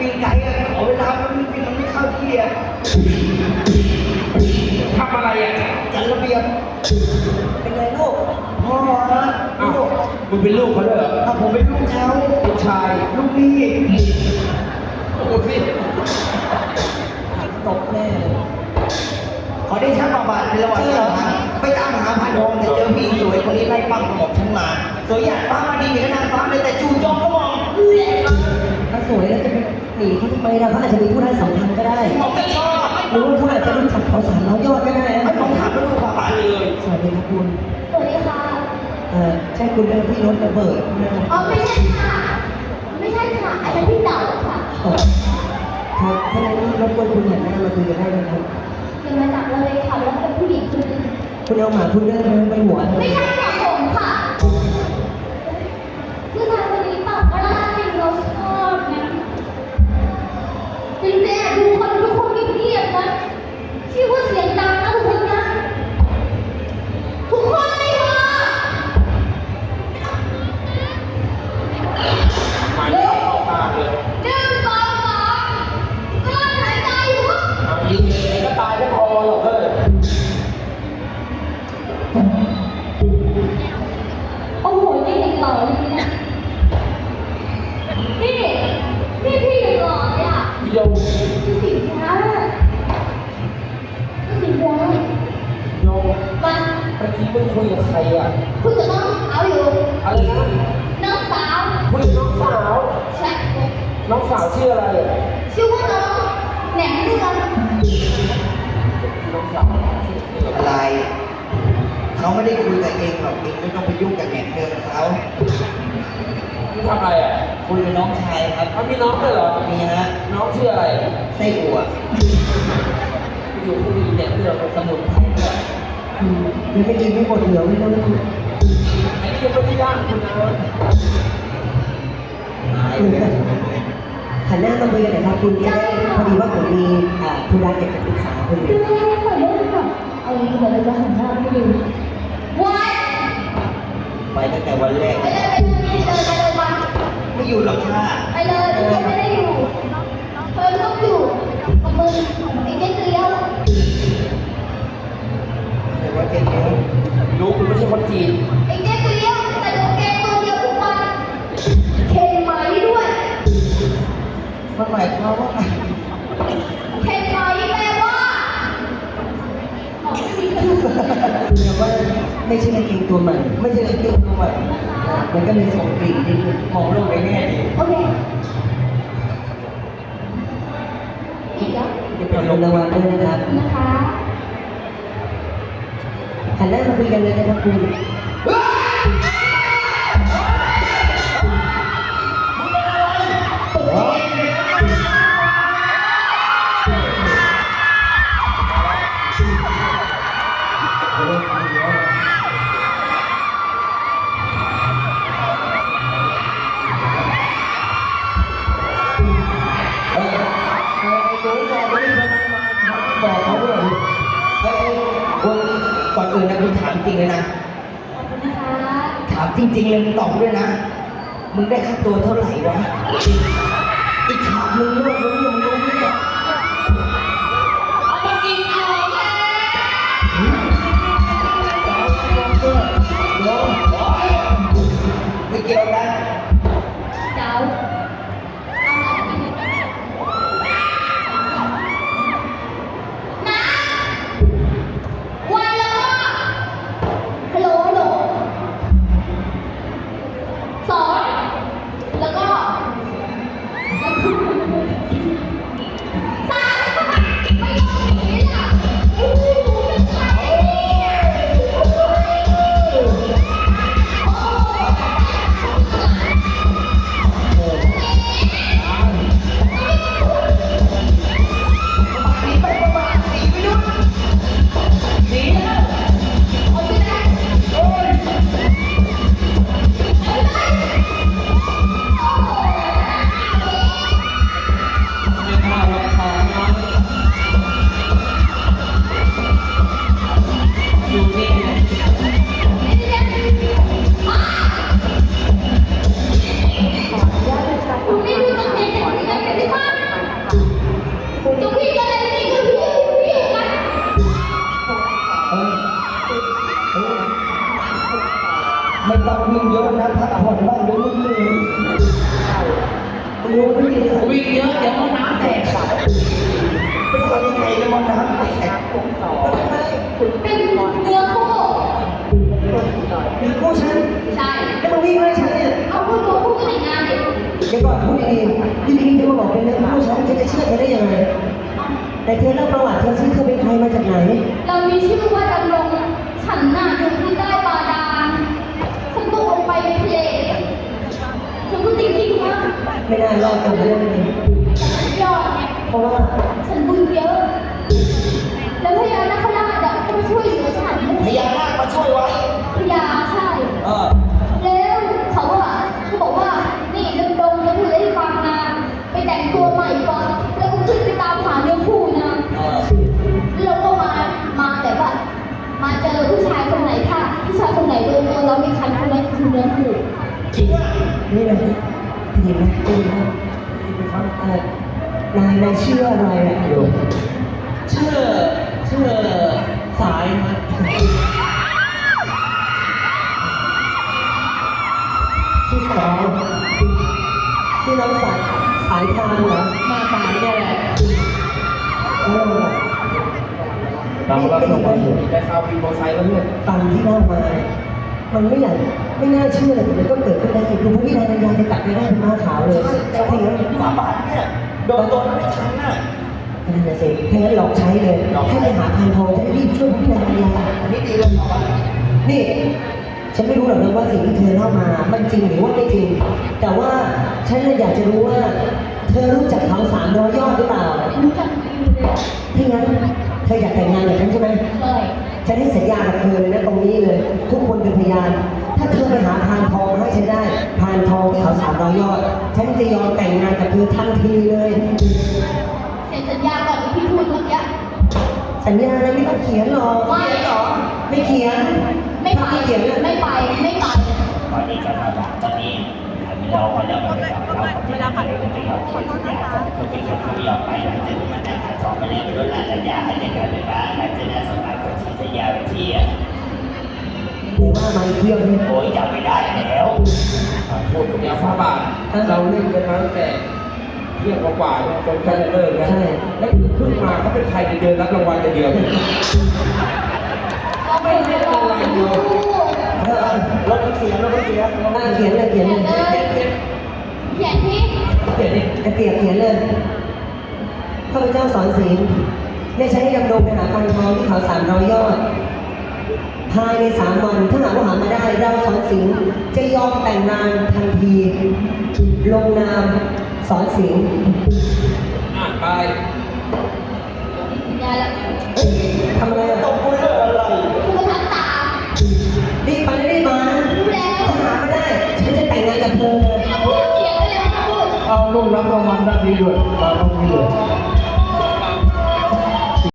วิ่งไกลอะขอเวลามันไม่มันไม่เข้าที่อะทำอะไรอะจัดระเบียบเป็นไงลูกพ่อฮะอ้าวลูกมึงเป็นลูกเขาด้วยเหรอถ้าผมเป็นลูกเขาลูกชาย ลูกนี่โอ้สิตกแน่เลยขอได้ชักประบาทในระหว่างทางไปตามหาพันทองแต่เจอผู้หญิงสวยคนนี้ไล่ปั้มกระหม่อมฉันมาสวยหยาดฟ้ามาดีเหมือนกับนางฟ้าเลยแต่จู่โจมก็มองถ้าสวยแล้วจะไป หนีเขาทำไมล่ะเขาอาจจะมีผู้ร้ายสำคัญก็ได้มองไม่ชอบหรือว่าเขาอาจจะรู้จักเขาสามร้อยยอดก็ได้นะไม่ต้องถามไม่ต้องความบาทเลยสวัสดีครับคุณสวัสดีค่ะ เอ่อใช่คุณเรื่องที่รถระเบิดไหมอ๋อไม่ใช่ค่ะ ไม่ใช่ค่ะอาจารย์พี่เต๋าค่ะอ๋อครับถ้างั้นรบกวนคุณหันหน้ามาคุยกันได้ไหมครับยังมาจากเลยค่ะแล้วก็เป็นผู้หญิงคนหนึงคุณเอาหมาคุณเดินไปหัว ไม่ใช่ค่ะผม มื่อกี้มึงคุยกับใครอะคุยกับน้องสาวอยู่อะไรนะน้องสาวคุยกับน้องสาวใช่น้องสาวชื่ออะไรอะชื่อว่าน้องแหนมเนืองน้องสาวชื่ออะไรอะไรเขาไม่ได้คุยกับเองหรอกเองไม่ต้องไปยุ่งกับแหนมเดินเขามึงทำอะไรอะคุยกับน้องชายครับเขามีน้องด้วยเหรอมีฮะน้องชื่ออะไรไส้อั่วอยู่คุยเนี่ยเรื่องสมุนไพรด้ว ยังไม่กินไม่หมดเหลือไม่รู้ไอ้ที่ยังไม่ได้ย่างคุณนะหันหน้ามาคุยกันหน่อยครับคุณจะได้พอดีว่าผมมีธุระอยากจะปรึกษาคุณดูให้หน่อยได้ไหมเอาอย่างนี้เดี๋ยวเราจะหันหน้าไปดูว้ายไปตั้งแต่วันแรกไปเลยไปเลยไปเลยไปเลยไม่อยู่หรอกค่ะไปเลยไม่ได้อยู่เธอต้องอยู่กับมึงไอ้เจ๊เกลียว ว่าเจ๊เดียวรู้คุณไม่ใช่คนจีน ไอ้เจ๊เกลียวใส่กางเกตัวเดียวทุกวันเคนไหมด้วยมันหมายความว่าไงเคนไหมแปลว่าออกไม่มีกระดูกแต่ว่าไม่ใช่กางเกงตัวใหม่ ไม่ใช่เรื่องตัวใหม่มันก็เลยส่งกลิ่นนิดนึงมองโลกในแง่ดีโอเคอีกแล้วจะขอบคุณรางวัลด้วยนะครับนะคะ หันหน้ามาคุยกันเลยนะครั ริงเลยนะ ขอบคุณนะคะ ถามจริงๆเลยมึงตอบด้วยนะ มึงได้ค่าตัวเท่าไหร่วะอีกฉากมึงรู้มึงรู้มึงรู้ไหมเไม่ต้องวิ่งเยอะนะพักผ่อนบ้างเดี๋ยวนิดนึงรู้วิ่งเยอะเดี๋ยวมันน้ำแตกสายเป็นคนยังไงจะมันน้ำแตกผมสอนเป็นเนื้อคู่เนื้อคู่ฉันใช่แล้วมาวิ่งไล่ฉันเนี่ยเอาคู่ตัวคู่ก็แต่งงานดิเดี๋ยวก่อนพูดดีๆดีๆจะมาบอกเป็นเนื้อคู่ฉันจะเชื่อเธอได้ยังไงแต่เธอเล่าประวัติเธอชื่อเธอเป็นใครมาจากไหน เรามีชื่อว่าารอดกันเรื่องนี้ยอมไงเพราะว่าฉันบุญเยอะ แล้วพญานาคราชอะก็มาช่วยเหลือฉันพญานาคมาช่วยไว้พญาใช่เออแล้วเขาอะก็บอกว่า นี่ดำรงจะพูดให้ฟังนะไปแต่งตัวใหม่ก่อน แล้วก็ขึ้นไปตามหาเนื้อคู่นะเออแล้วก็มา มาแบบว่า มาเจอผู้ชายคนไหนค่ะผู้ชายคนไหนโดนตัวเราไม่คันคนนั้นคือเนื้อคู่จริงอะนี่เลย ได้ยินไหมได้ยินไหมเอ่อนายนายชื่ออะไรอะโยมชื่อชื่อสายครับชื่อสาวชื่อน้องสายสายทางเหรอมาสายเนี่ยแหละเออเรารับส่งมาอยู่ได้ข่าววินมไซค์แล้วเพื่อนฟังที่เล่ามา มันไม่อยากไม่น่าเชื่อเลยมันก็เกิดขึ้นได้ ปัญญาจะกลับไปได้เป็นม้าขาวเลยใช่แต่ว่าถ้าอย่างนั้นฝาบาทเนี่ยโดนตัวไม่ทันน่ะนั่นน่ะสิถ้าอย่างนั้นหลอกใช้เลยหลอกใช้ให้ไปหาพานทองจะได้รีบช่วยพระพี่นายปัญญาอันนี้ดีเลยฝาบาทนี่ ฉันไม่รู้หรอกนะว่าสิ่งที่เธอเล่ามา มันจริงหรือว่าไม่จริง แต่ว่าฉันเลยอยากจะรู้ว่า เธอรู้จักเขาสามร้อยยอดหรือเปล่า รู้จักดีเลยถ้างั้นเธออยากแต่งงานกับฉันใช่ไหมใช่ฉันให้สัญญากับเธอเลยนะตรงนี้เลย ทุกคนเป็นพยาน ถ้าเธอไปหาพานทองมาให้ฉันได้ พานทองที่เขาสามร้อยยอด ฉันจะยอมแต่งงานกับเธอทันทีเลยเซ็นสัญญาก่อนที่พี่พูดเมื่อกี้ สัญญาอะไรไม่ต้องเขียนหรอกไม่หรอ ไม่เขียน ไม่ไปถ้าไม่เขียนไม่ไป ไม่ไปตอนนี้ก็ระบาดตอนนี้เราก็เริ่มมาแล้วเราก็จะทำอะไรกันเราเขียนสัญญาก็จะเป็นคนที่ยอมไปหลังจากที่มันได้ขาดทองมาแล้วไม่รู้ละสัญญาให้กัน กนั้นสมัครคนที่สัญญาไปที่หรือว่ามาอีกเที่ยวนึงโอ้ยจำไม่ได้แล้วพูดกับยาฟ้าบาทเราเล่นกันมาตั้งแต่เที่ยงกว่าๆเนี่ยจนใกล้จะเลิกแล้วแล้วเพิ่งมาเขาเป็นใครเดินรับรางวัลกันเดียวไม่ได้อะไรเออ รถเขาเสียรถเขาเสียอ่าเขียนเลยเขียนเลยเขียนที่เขียนดิไอเปียกเขียนเลยข้าพเจ้าสอนศีลได้ใช้ให้ดำรงไปหาพันทองที่เขาสามร้อยยอด ภายในสามวันถ้าหากว่าหามาได้เราสอนศีลจะยอมแต่งงานทันที ลงนามสอนศีล เอาลูกรับรางวัลด้านนี้ด้วยมาตรงนี้วย